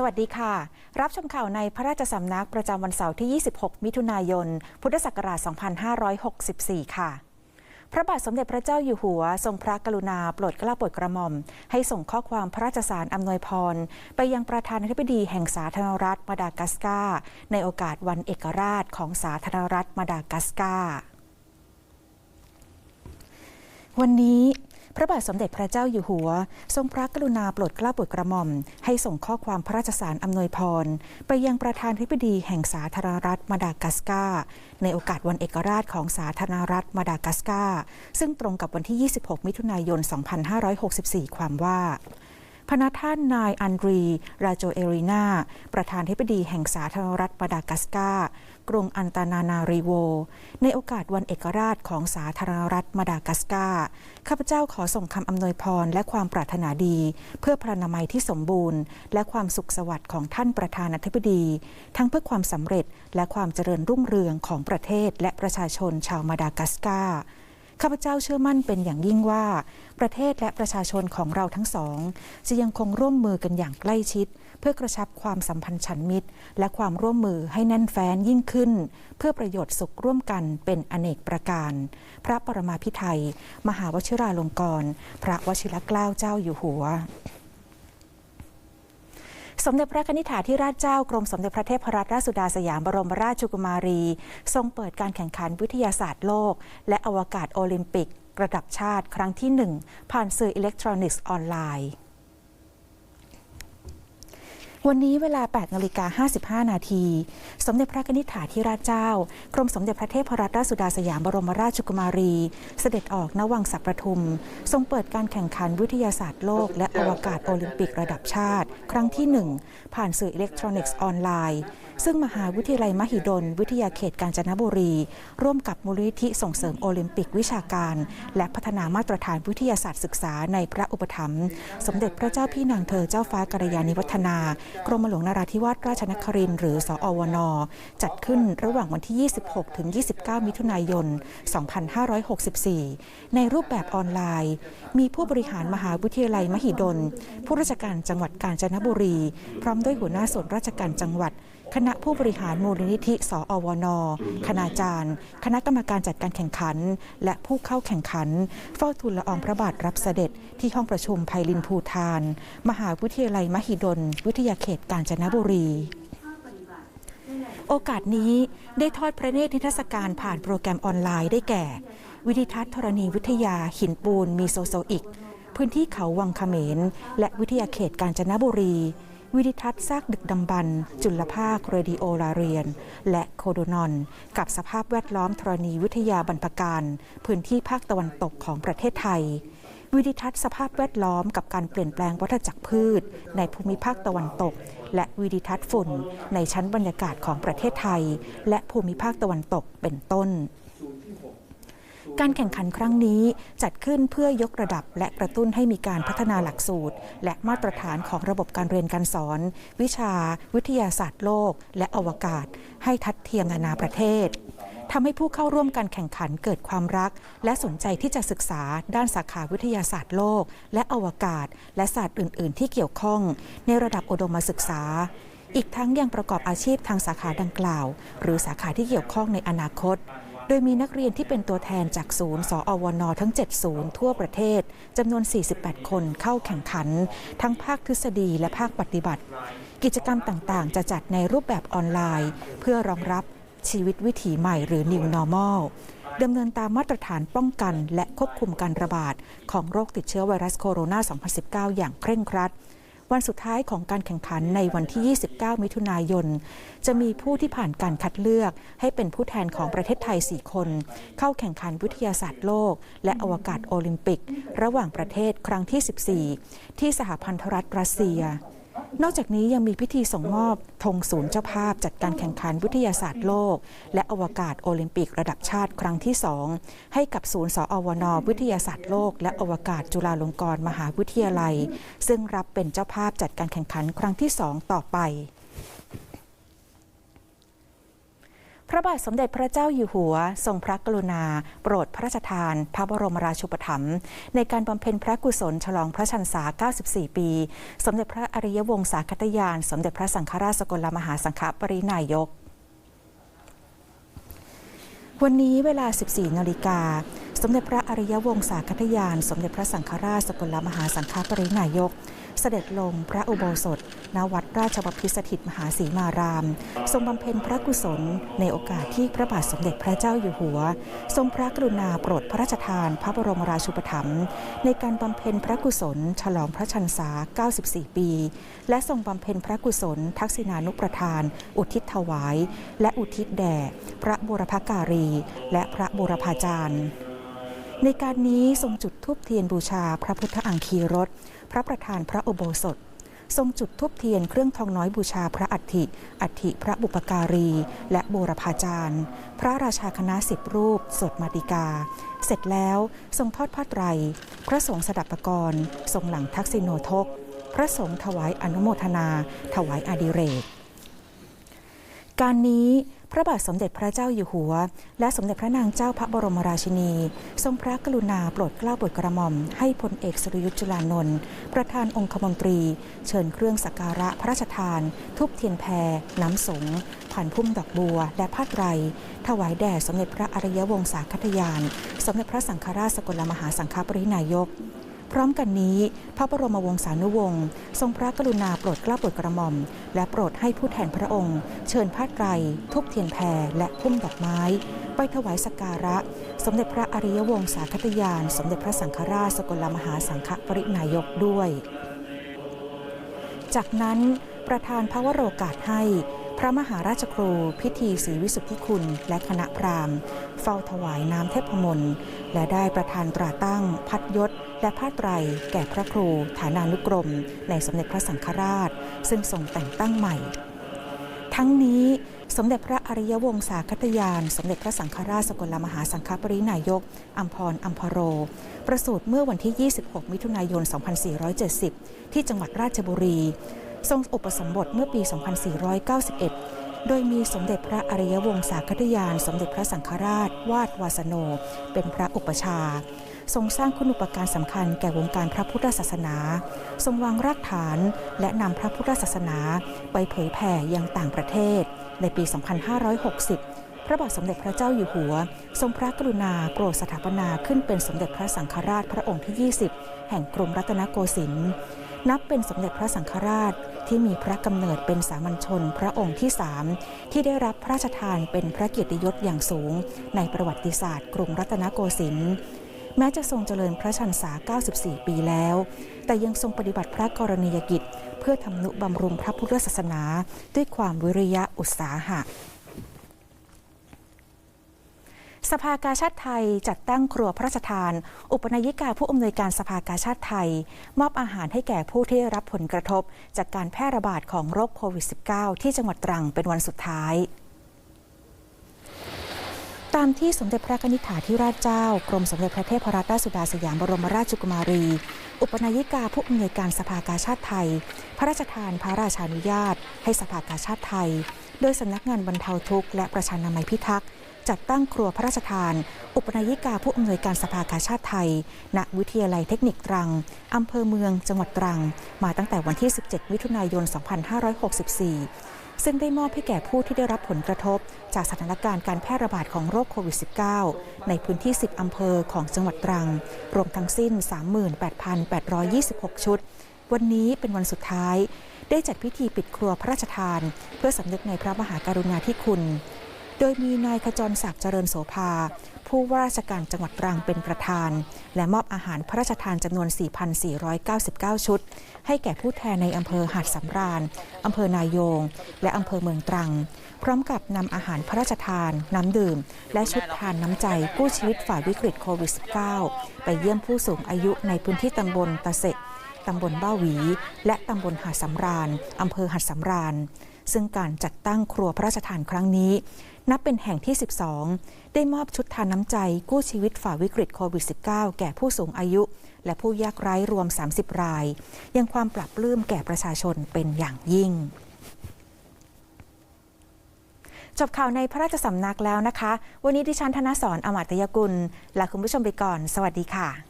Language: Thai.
สวัสดีค่ะ รับชมข่าวในพระราชสำนักประจำวันเสาร์ที่ 26 มิถุนายน พุทธศักราช 2564 ค่ะ พระบาทสมเด็จพระเจ้าอยู่หัว ทรงพระกรุณาโปรดเกล้าโปรดกระหม่อม ให้ส่งข้อความพระราชสารอำนวยพร ไปยังประธานาธิบดีแห่งสาธารณรัฐมาดากัสการ์ในโอกาสวันเอกราชของสาธารณรัฐมาดากัสการ์วันนี้ พระบาทสมเด็จพระเจ้าอยู่หัว ทรงพระกรุณาโปรดเกล้าโปรดกระหม่อม ให้ส่งข้อความพระราชสารอำนวยพร ไปยังประธานธิบดีแห่งสาธารณรัฐมาดากัสกาในโอกาสวันเอกราชของสาธารณรัฐมาดากัสกาซึ่งตรงกับวันที่ 26 มิถุนายน 2564 ความว่า พระท่านนายอันดรี ราโจเอรินา ประธานธิบดีแห่งสาธารณรัฐมาดากัสกากรุงอันตานานาริโว ในโอกาสวันเอกราชของสาธารณรัฐมาดากัสกาข้าพเจ้าขอส่งคำอำนวยพรและความปรารถนาดี เพื่อพระนามัยที่สมบูรณ์ และความสุขสวัสดิ์ของท่านประธานาธิบดี ทั้งเพื่อความสำเร็จและความเจริญรุ่งเรืองของประเทศและประชาชนชาวมาดากัสการ์ ข้าพเจ้าเชื่อมั่นเป็นอย่างยิ่งว่า ประเทศและประชาชนของเราทั้งสอง จะยังคงร่วมมือกันอย่างใกล้ชิด เพื่อกระชับความสัมพันธ์ฉันมิตร และความร่วมมือให้แน่นแฟ้นยิ่งขึ้น เพื่อประโยชน์สุขร่วมกันเป็นอเนกประการ พระปรมาภิไธยมหาวชิราลงกรณ์พระวชิรเกล้าเจ้าอยู่หัว สมเด็จพระนิธิถาธิราชเจ้ากรมสมเด็จพระเทพรัตนราชสุดาสยามบรมราชกุมารี ทรงเปิดการแข่งขันวิทยาศาสตร์โลก และอวกาศโอลิมปิก ระดับชาติครั้งที่ 1 ผ่านสื่ออิเล็กทรอนิกส์ออนไลน์ วันนี้เวลา 8นาฬิกา55 นาที สมเด็จพระนิธิถาธิราชเจ้า กรมสมเด็จพระเทพรัตนราชสุดาสยามบรมราชกุมารี เสด็จออกณวังสักประทุม ทรงเปิดการแข่งขันวิทยาศาสตร์โลก และอวกาศโอลิมปิกระดับชาติ ครั้งที่ 1 ผ่านสื่ออิเล็กทรอนิกส์ออนไลน์ ซึ่งมหาวิทยาลัยมหิดล วิทยาเขตกาญจนบุรี ร่วมกับมูลนิธิส่งเสริมโอลิมปิกวิชาการ และพัฒนามาตรฐานวิทยาศาสตร์ศึกษาในพระอุปถัมภ์สมเด็จพระเจ้าพี่นางเธอเจ้าฟ้ากัลยาณิวัฒนากรมหลวงนราธิวาสราชนครินทร์หรือสอวนจัดขึ้นระหว่างวันที่ 26 ถึง 29 มิถุนายน 2564 ในรูปแบบออนไลน์ มีผู้บริหารมหาวิทยาลัยมหิดล ผู้ราชการจังหวัดกาญจนบุรี พร้อมด้วยหัวหน้าส่วนราชการจังหวัด คณะผู้บริหารมูลนิธิ สอวนคณาจารย์ คณะกรรมการจัดการแข่งขัน และผู้เข้าแข่งขัน เฝ้าทูลละอองพระบาทรับเสด็จที่ห้องประชุมไพลินภูทาน มหาวิทยาลัยมหิดล วิทยาเขตกาญจนบุรีโอกาสนี้ได้ทอดพระเนตรนิทรรศการผ่านโปรแกรมออนไลน์ได้แก่ วิดิทัศน์ธรณีวิทยาหินปูนมีโซโซอิก พื้นที่เขาวังเขมร และวิทยาเขตกาญจนบุรี วิดิทัศน์ซากดึกดำบรรจุลภาคเรดิโอลาเรียน และโคโดนอน กับสภาพแวดล้อมธรณีวิทยาบรรพการ พื้นที่ภาคตะวันตกของประเทศไทย วิดิทัศน์สภาพแวดล้อมกับการเปลี่ยนแปลงวัฏจักรพืช ในภูมิภาคตะวันตก และวิดิทัศน์ฝุ่น ในชั้นบรรยากาศของประเทศไทย และภูมิภาคตะวันตกเป็นต้น การแข่งขันครั้งนี้จัดขึ้นเพื่อยกระดับและกระตุ้นให้มีการพัฒนาหลักสูตร และมาตรฐานของระบบการเรียนการสอน วิชา วิทยาศาสตร์โลก และอวกาศ ให้ทัดเทียมนานาประเทศทำให้ผู้เข้าร่วมการแข่งขันเกิดความรัก และสนใจที่จะศึกษาด้านสาขาวิทยาศาสตร์โลก และอวกาศ และศาสตร์อื่น ๆ ที่เกี่ยวข้อง ในระดับอุดมศึกษาอีกทั้งยังประกอบอาชีพทางสาขาดังกล่าว หรือสาขาที่เกี่ยวข้องในอนาคต โดยมีนักเรียนที่เป็นตัวแทนจากศูนย์ สอวนทั้ง 7 ศูนย์ทั่วประเทศจำนวน 48 คนเข้าแข่งขัน ทั้งภาคทฤษฎีและภาคปฏิบัติ กิจกรรมต่างๆ จะจัดในรูปแบบออนไลน์ เพื่อรองรับชีวิตวิถีใหม่หรือ New Normal ดำเนินตามมาตรฐานป้องกันและควบคุมการระบาด ของโรคติดเชื้อไวรัสโคโรนา 2019 อย่างเคร่งครัด วันสุดท้ายของการแข่งขันในวันที่ 29 มิถุนายน จะมีผู้ที่ผ่านการคัดเลือก ให้เป็นผู้แทนของประเทศไทย 4 คน เข้าแข่งขันวิทยาศาสตร์โลก และอวกาศโอลิมปิก ระหว่างประเทศครั้งที่ 14 ที่สหพันธรัฐรัสเซีย นอกจากนี้ยังมีพิธีส่งมอบธงศูนย์เจ้าภาพจัดการแข่งขันวิทยาศาสตร์โลก และอวกาศโอลิมปิกระดับชาติครั้งที่ 2 ให้กับศูนย์สอวนวิทยาศาสตร์โลก และอวกาศจุฬาลงกรณ์มหาวิทยาลัย ซึ่งรับเป็นเจ้าภาพจัดการแข่งขันครั้งที่ 2 ต่อไป พระบาทสมเด็จพระเจ้าอยู่หัว ทรงพระกรุณา โปรดพระราชทาน พระบรมราชูปถัมภ์ในการบำเพ็ญพระกุศลฉลองพระชนษา 94 ปี สมเด็จพระอริยวงศาคตยาน สมเด็จพระสังฆราชสกลมหาสังฆปรินายก วันนี้เวลา 14นาฬิกา สมเด็จพระอริยวงศาคตยาน สมเด็จพระสังฆราชสกลมหาสังฆปรินายก เสด็จลงพระอุโบสถ ณ วัดราชบพิตรสถิตมหาศรีมาราม ทรงบำเพ็ญพระกุศล ในโอกาสที่พระบาทสมเด็จพระเจ้าอยู่หัว ทรงพระกรุณาโปรดพระราชทานพระบรมราชูปถัมภ์ในการบำเพ็ญพระกุศล ฉลองพระชนษา 94 ปี และทรงบำเพ็ญพระกุศล ทักษิณานุประทาน อุทิศถวาย และอุทิศแด่ พระบุรพการี และพระบุรพาจารย์ ในการนี้ทรงจุดธูปเทียนบูชาพระพุทธอังคีรถพระประธานพระอุโบสถ ทรงจุดธูปเทียนเครื่องทองน้อยบูชาพระอัฐิอัฐิพระบุปการี และบูรพาจารย์ พระราชาคณะสิบรูป สดมาติกา เสร็จแล้วทรงทอดผ้าไตร พระสงฆ์สดับประกรณ์ทรงหลังทักษิโนทก พระสงฆ์ถวายอนุโมทนา ถวายอดิเรก การนี้ พระบาทสมเด็จพระเจ้าอยู่หัว และสมเด็จพระนางเจ้าพระบรมราชินี ทรงพระกรุณาโปรดเกล้าโปรดกระหม่อม ให้พลเอกสรยุทธ์จุลานนท์ประธานองคมนตรี เชิญเครื่องสักการะพระราชทาน ทุบเทียนแพรน้ำสงผ่านพุ่มดอกบัว และผ้าไตร ถวายแด่สมเด็จพระอริยวงศาคตยาน สมเด็จพระสังฆราชสกลมหาสังฆปรินายก พร้อมกันนี้ พระบรมวงศานุวงศ์ทรงพระกรุณาโปรดเกล้าโปรดกระหม่อม และโปรดให้ผู้แทนพระองค์ เชิญผ้าไตรทุบเทียนแพรและพุ่มดอกไม้ ไปถวายสักการะ สมเด็จพระอริยวงศาคตยาน สมเด็จพระสังฆราชสกลมหาสังฆปรินายกด้วย จากนั้นประธานพระวโรกาสให้ พระมหาราชครูพิธีศรีวิสุทธิคุณ และคณะพราหมณ์ เฝ้าถวายน้ำเทพมนต์และได้ประธานตราตั้ง พัดยศ และผ้าไตร แก่พระครู ฐานานุกรม ในสมเด็จพระสังฆราช ซึ่งทรงแต่งตั้งใหม่ ทั้งนี้สมเด็จพระอริยวงศาคตยาน สมเด็จพระสังฆราชสกลมหาสังฆปรินายกอัมพรอัมพโร ประสูติเมื่อวันที่ 26 มิถุนายน 2470 ที่จังหวัดราชบุรี ทรงอุปสมบทเมื่อปี 2491 โดยมีสมเด็จพระอริยวงศาคตยาน สมเด็จพระสังฆราช วาดวาสโน เป็นพระอุปชา ทรงสร้างคุณูปการสำคัญแก่วงการพระพุทธศาสนา ทรงวางรากฐานและนำพระพุทธศาสนาไปเผยแผ่ยังต่างประเทศ ในปี 2560พระบาทสมเด็จพระเจ้าอยู่หัว ทรงพระกรุณาโปรดสถาปนาขึ้นเป็นสมเด็จพระสังฆราชพระองค์ที่ 20 แห่งกรุงรัตนโกสินทร์ นับเป็นสมเด็จพระสังฆราชที่มีพระกำเนิดเป็นสามัญชนพระองค์ที่สามที่ได้รับพระราชทานเป็นพระเกียรติยศอย่างสูง ในประวัติศาสตร์กรุงรัตนโกสินทร์แม้จะทรงเจริญพระชนษา 94 ปีแล้ว แต่ยังทรงปฏิบัติพระกรณียกิจ เพื่อทำนุบำรุงพระพุทธศาสนา ด้วยความวิริยะอุตสาหะ สภากาชาติไทยจัดตั้งครัวพระราชทาน อุปนายิกาผู้อำนวยการสภากาชาติไทย มอบอาหารให้แก่ผู้ที่รับผลกระทบ จากการแพร่ระบาดของโรคโควิด -19 ที่จังหวัดตรังเป็นวันสุดท้ายตามที่สมเด็จพระนิธิถาธิราชเจ้า กรมสมเด็จพระเทพรัตนราชสุดาสยามบรมราชกุมารี อุปนายิกาผู้อำนวยการสภากาชาติไทย พระราชทานพระราชานุญาต ให้สภากาชาติไทย โดยสำนักงานบรรเทาทุกข์และประชานามัยพิทักษ์ จัดตั้งครัวพระราชทาน อุปนายิกาผู้อำนวยการสภากาชาติไทย ณ วิทยาลัยเทคนิคตรัง อำเภอเมือง จังหวัดตรัง มาตั้งแต่วันที่ 17 มิถุนายน 2564 ซึ่งได้มอบให้แก่ผู้ที่ได้รับผลกระทบ จากสถานการณ์การแพร่ระบาดของโรคโควิด -19 ในพื้นที่ 10 อำเภอของจังหวัดตรัง รวมทั้งสิ้น 38,826 ชุด วันนี้เป็นวันสุดท้ายได้จัดพิธีปิดครัวพระราชทาน เพื่อสำนึกในพระมหากรุณาธิคุณ โดยมีนายขจรศักดิ์เจริญโสภา ผู้ว่าราชการจังหวัดตรังเป็นประธาน และมอบอาหารพระราชทานจำนวน 4,499 ชุด ให้แก่ผู้แทนในอำเภอหาดสำราญอำเภอนายง และอำเภอเมืองตรัง พร้อมกับนำอาหารพระราชทาน น้ำดื่ม และชุดทานน้ำใจกู้ชีวิตฝ่ายวิกฤตโควิด -19 ไปเยี่ยมผู้สูงอายุในพื้นที่ตำบลตะเสะตำบลบ้าหวี และตำบลหาดสำราญอำเภอหาดสำราญซึ่งการจัดตั้งครัวพระราชทานครั้งนี้ นับเป็นแห่งที่ 12 ได้มอบชุดทานน้ำใจ กู้ชีวิตฝ่าวิกฤตโควิด -19 แก่ผู้สูงอายุ และผู้ยากไร้รวม 30 ราย ยังความปรับปลื้มแก่ประชาชนเป็นอย่างยิ่งจบข่าวในพระราชสำนักแล้วนะคะ วันนี้ดิฉันธนสรอมาตยกุล ลาคุณผู้ชมไปก่อน สวัสดีค่ะ